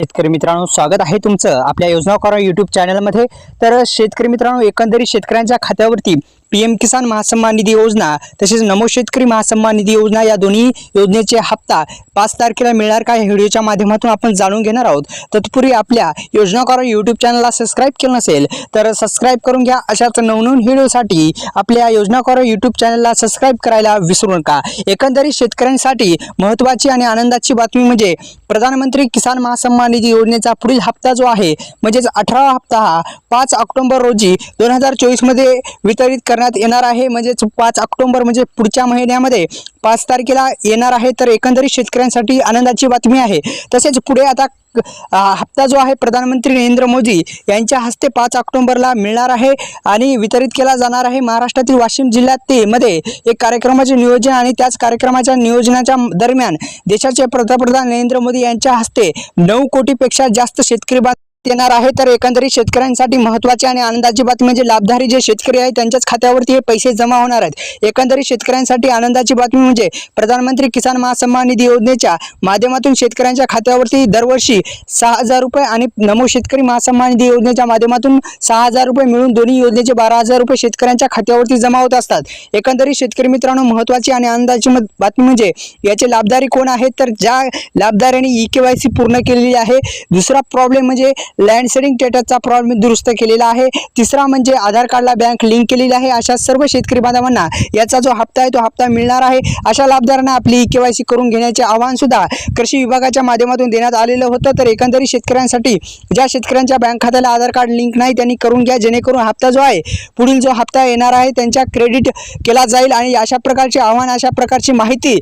शेतकरी मित्रांनो स्वागत आहे तुमचं आपल्या योजनाकार यूट्यूब चॅनलमध्ये तर शेतकरी मित्रांनो एकंदरीत शेतकऱ्यांच्या खात्यावरती पी एम किसान महासन्मान निधी योजना तसेच नमो शेतकरी महासन्मान निधी योजना या दोन्ही योजनेचे हप्ता पाच तारखेला मिळणार का या व्हिडिओच्या माध्यमातून आपण जाणून घेणार आहोत. तत्पूर्वी आपल्या योजनाकार यूट्यूब चॅनलला सबस्क्राईब केलं नसेल तर सबस्क्राईब करून घ्या. अशाच नवनवीन व्हिडिओसाठी आपल्या योजनाकार यूट्यूब चॅनलला सबस्क्राईब करायला विसरू नका. एकंदरीत शेतकऱ्यांसाठी महत्त्वाची आणि आनंदाची बातमी म्हणजे प्रधानमंत्री किसान महासन्मान निधी योजनेचा पुढील हप्ता जो आहे म्हणजेच अठरावा हप्ता हा पाच ऑक्टोबर रोजी दोन हजार चोवीसमध्ये वितरित करण्यात येणार आहे. म्हणजेच पाच ऑक्टोबर म्हणजे पुढच्या महिन्यामध्ये पाच तारखेला येणार आहे. तर एकंदरीत शेतकऱ्यांसाठी आनंदाची बातमी आहे. तसेच पुढे आता हप्ता जो आहे प्रधानमंत्री नरेंद्र मोदी यांच्या हस्ते पाच ऑक्टोबरला मिळणार आहे आणि वितरित केला जाणार आहे. महाराष्ट्रातील वाशिम जिल्ह्यात ते मध्ये एक कार्यक्रमाचे नियोजन आणि त्याच कार्यक्रमाच्या नियोजनाच्या दरम्यान देशाचे पंतप्रधान नरेंद्र मोदी यांच्या हस्ते नऊ कोटीपेक्षा जास्त शेतकरी येणार आहे. तर एकंदरीत शेतकऱ्यांसाठी महत्वाची आणि आनंदाची बातमी म्हणजे लाभधारी जे शेतकरी आहेत त्यांच्याच खात्यावरती हे पैसे जमा होणार आहेत. एकंदरीत शेतकऱ्यांसाठी आनंदाची बातमी म्हणजे प्रधानमंत्री किसान महासन्मान निधी योजनेच्या माध्यमातून शेतकऱ्यांच्या खात्यावरती दरवर्षी सहा हजार रुपये आणि नमो शेतकरी महासन्मान निधी योजनेच्या माध्यमातून सहा हजार रुपये मिळून दोन्ही योजनेचे बारा हजार रुपये शेतकऱ्यांच्या खात्यावरती जमा होत असतात. एकंदरीत शेतकरी मित्रांनो महत्त्वाची आणि आनंदाची मत- बातमी म्हणजे याचे लाभधारी कोण आहेत? तर ज्या लाभधाऱ्यांनी ई के वाय सी पूर्ण केलेली आहे. दुसरा प्रॉब्लेम म्हणजे लँड सेडिंग डेटाचा प्रॉब्लेम दुरुस्त केलेला आहे. तिसरा म्हणजे आधार कार्डला बँक लिंक केलेली आहे. अशा सर्व शेतकरी बांधवांना याचा जो हप्ता आहे तो हप्ता मिळणार आहे. अशा लाभदारांना आपली ई के वाय सी करून घेण्याचे आवाहन सुद्धा कृषी विभागाच्या माध्यमातून देण्यात आलेलं होतं. तर एकंदरीत शेतकऱ्यांसाठी ज्या शेतकऱ्यांच्या बँक खात्याला आधार कार्ड लिंक नाही त्यांनी करून घ्या. जेणेकरून हप्ता जो आहे पुढील जो हप्ता येणार आहे त्यांच्या क्रेडिट केला जाईल आणि अशा प्रकारचे आव्हान अशा प्रकारची माहिती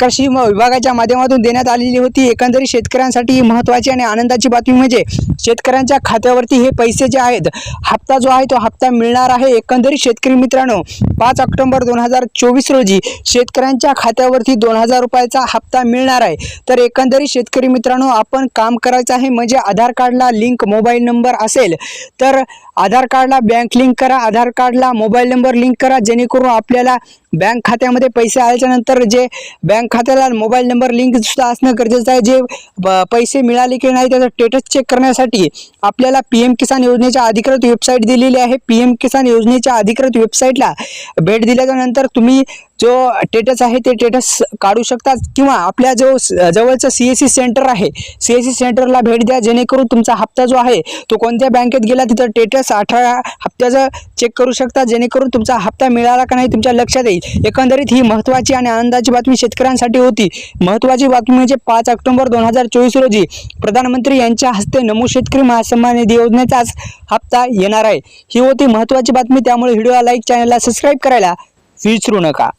कृषी विभागाच्या माध्यमातून देण्यात आलेली होती. एकंदरीत शेतकऱ्यांसाठी ही महत्त्वाची आणि आनंदाची बातमी म्हणजे शेतकऱ्यांच्या खात्यावरती हे पैसे जे आहेत हप्ता जो आहे तो हप्ता मिळणार आहे. एकंदरीत शेतकरी मित्रांनो पाच ऑक्टोबर दोन हजार चोवीस रोजी शेतकऱ्यांच्या खात्यावरती दोन हजार रुपयाचा हप्ता मिळणार आहे. तर एकंदरीत शेतकरी मित्रांनो आपण काम करायचं आहे. म्हणजे आधार कार्डला लिंक मोबाईल नंबर असेल. तर आधार कार्डला बँक लिंक करा आधार कार्डला मोबाईल नंबर लिंक करा जेणेकरून आपल्याला बँक खात्यामध्ये पैसे आल्याच्यानंतर जे बँक खात्याला मोबाईल नंबर लिंक सुद्धा असणं गरजेचं आहे. जे ब- पैसे मिळाले की नाही त्याचा स्टेटस चेक करण्यासाठी आपल्याला पी एम किसान योजनेच्या अधिकृत वेबसाईट दिलेली आहे. पी एम किसान योजनेच्या अधिकृत वेबसाईटला भेट दिल्याच्या नंतर तुम्ही जो टेटस आहे ते टेटस काढू शकतात किंवा आपल्या जो स- जवळचं सी एस सी सेंटर आहे सी एस सी सेंटरला भेट द्या जेणेकरून तुमचा हप्ता जो आहे तो कोणत्या बँकेत गेला तिथं टेटस अठरा हप्त्याचं चेक करू शकता जेणेकरून तुमचा हप्ता मिळाला का नाही तुमच्या लक्षात येईल. एकंदरीत ही महत्त्वाची आणि आनंदाची बातमी शेतकऱ्यांसाठी होती. महत्त्वाची बातमी म्हणजे पाच ऑक्टोबर दोन हजार चोवीस रोजी प्रधानमंत्री यांच्या हस्ते नमो शेतकरी महासन्मान निधी योजनेचाच हप्ता येणार आहे. ही होती महत्त्वाची बातमी त्यामुळे व्हिडिओला लाईक चॅनलला सबस्क्राईब करायला विसरू नका.